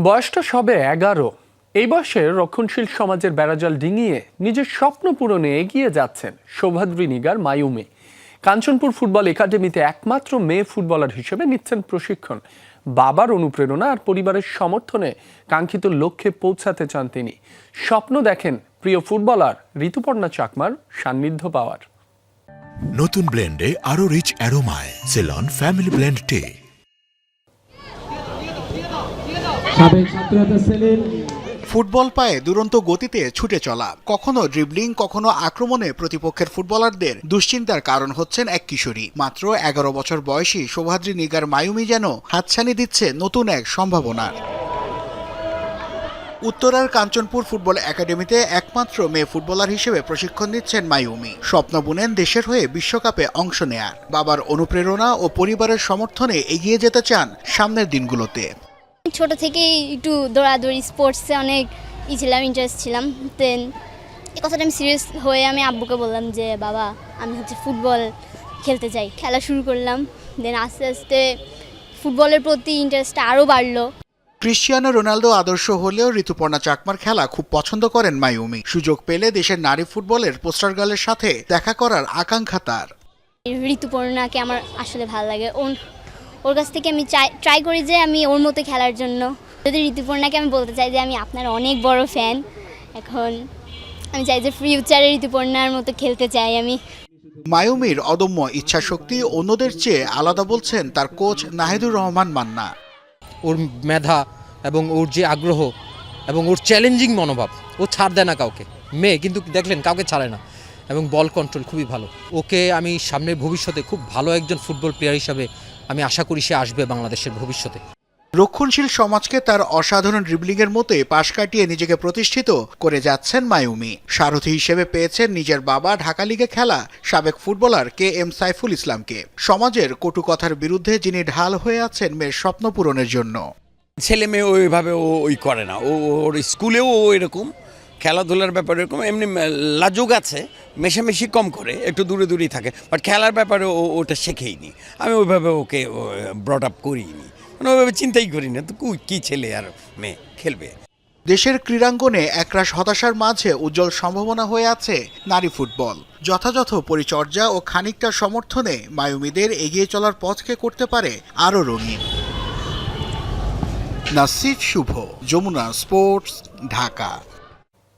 বয়সটা সবে এগারো। এই বয়সে রক্ষণশীল সমাজের বেড়াজাল ডিঙিয়ে নিজের স্বপ্ন পূরণে এগিয়ে যাচ্ছেন সৌভাদ্রী নিগার মায়ুমে। কাঞ্চনপুর ফুটবল একাডেমিতে একমাত্র মেয়ে ফুটবলার হিসেবে নিচ্ছেন প্রশিক্ষণ। বাবার অনুপ্রেরণা আর পরিবারের সমর্থনে কাঙ্ক্ষিত লক্ষ্যে পৌঁছাতে চান তিনি। স্বপ্ন দেখেন প্রিয় ফুটবলার ঋতুপর্ণা চাকমার সান্নিধ্য পাওয়ার। নতুন ব্লেন্ডে আরও rich অ্যারোমায় Ceylon family blend tea football পায়ে দুরন্ত গতিতে ছুটে চলা, কখনো ড্রিবলিং কখনো আক্রমণে প্রতিপক্ষের ফুটবলারদের দুশ্চিন্তার কারণ হচ্ছেন এক কিশোরী। মাত্র এগারো বছর বয়সী শোভাদ্রি নিগার মায়ুমি যেন হাতছানি দিচ্ছে নতুন এক সম্ভাবনার উত্তরার কাঞ্চনপুর ফুটবল একাডেমিতে একমাত্র মেয়ে ফুটবলার হিসেবে প্রশিক্ষণ দিচ্ছেন মায়ুমি। স্বপ্ন বুনেন দেশের হয়ে বিশ্বকাপে অংশ নেয়ার। বাবার অনুপ্রেরণা ও পরিবারের সমর্থনে এগিয়ে যেতে চান সামনের দিনগুলোতে। ছোট থেকেই একটু দৌড়াদৌড়ি স্পোর্টসে অনেক ই ছিলাম ইন্টারেস্ট ছিলাম। দেন এই কথাটা আমি সিরিয়াস হয়ে আমি আব্বুকে বললাম যে বাবা আমি হচ্ছে ফুটবল খেলতে চাই। খেলা শুরু করলাম। দেন আস্তে আস্তে ফুটবলের প্রতি ইন্টারেস্টটা আরও বাড়লো। ক্রিশ্চিয়ানো রোনালদো আদর্শ হলেও ঋতুপর্ণা চাকমার খেলা খুব পছন্দ করেন মায়ুমি সুযোগ পেলে দেশের নারী ফুটবলের পোস্টার গার্লের সাথে দেখা করার আকাঙ্ক্ষা তার। ঋতুপর্ণাকে আমার আসলে ভালো লাগে। ওর কাছ থেকে আমি চাই ট্রাই করি যে আমি ওর মতো খেলার জন্য। যদি ঋতুপর্ণাকে আমি বলতে চাই যে আমি আপনার অনেক বড় ফ্যান এখন আমি চাই যে ফিউচারে ঋতুপর্ণার মতো খেলতে চাই আমি। মায়ুমির অদম্য ইচ্ছাশক্তি অন্যদের চেয়ে আলাদা বলছেন তার কোচ নাহিদুর রহমান মান্না। ওর মেধা এবং ওর যে আগ্রহ এবং ওর চ্যালেঞ্জিং মনোভাব ও ছাড় দেয় না কাউকে। মেয়ে কিন্তু দেখলেন কাউকে ছাড়ে না এবং বল কন্ট্রোল খুবই ভালো। ওকে আমি সামনের ভবিষ্যতে খুব ভালো একজন ফুটবল প্লেয়ার হিসাবে আমি আশা করি সে আসবে বাংলাদেশের ভবিষ্যতে। রক্ষণশীল সমাজকে তার অসাধারণ ড্রিবলিংয়ের মতে পাশ কাটিয়ে নিজেকে প্রতিষ্ঠিত করে যাচ্ছেন মায়ুমি। সারথি হিসেবে পেয়েছেন নিজের বাবা ঢাকা লিগে খেলা সাবেক ফুটবলার কে এম সাইফুল ইসলামকে। সমাজের কটু কথার বিরুদ্ধে যিনি ঢাল হয়ে আছেন মেয়ের স্বপ্ন পূরণের জন্য। ছেলে মেয়ে ওইভাবে ও ওই করে না। ও ওর স্কুলেও ও এরকম। খেলাধুলার ব্যাপারে এরকম এমনি লাজুক আছে, মেশামেশি কম করে, একটু দূরে দূরেই থাকে। বাট খেলার ব্যাপারে ও, ওটা শেখেইনি। আমি ওইভাবে ওকে ব্রড আপ করিনি। মানে ওইভাবে চিন্তাই করি না তো কু- ছেলে আর মেয়ে, খেলবে? দেশের ক্রীড়াঙ্গনে একরাশ হতাশার মাঝে উজ্জ্বল সম্ভাবনা হয়ে আছে নারী ফুটবল। যথাযথ পরিচর্যা ও খানিকটা সমর্থনে মায়ুমিদের এগিয়ে চলার পথকে করতে পারে আরও রঙিন। নাসির শুভ, যমুনা স্পোর্টস, ঢাকা।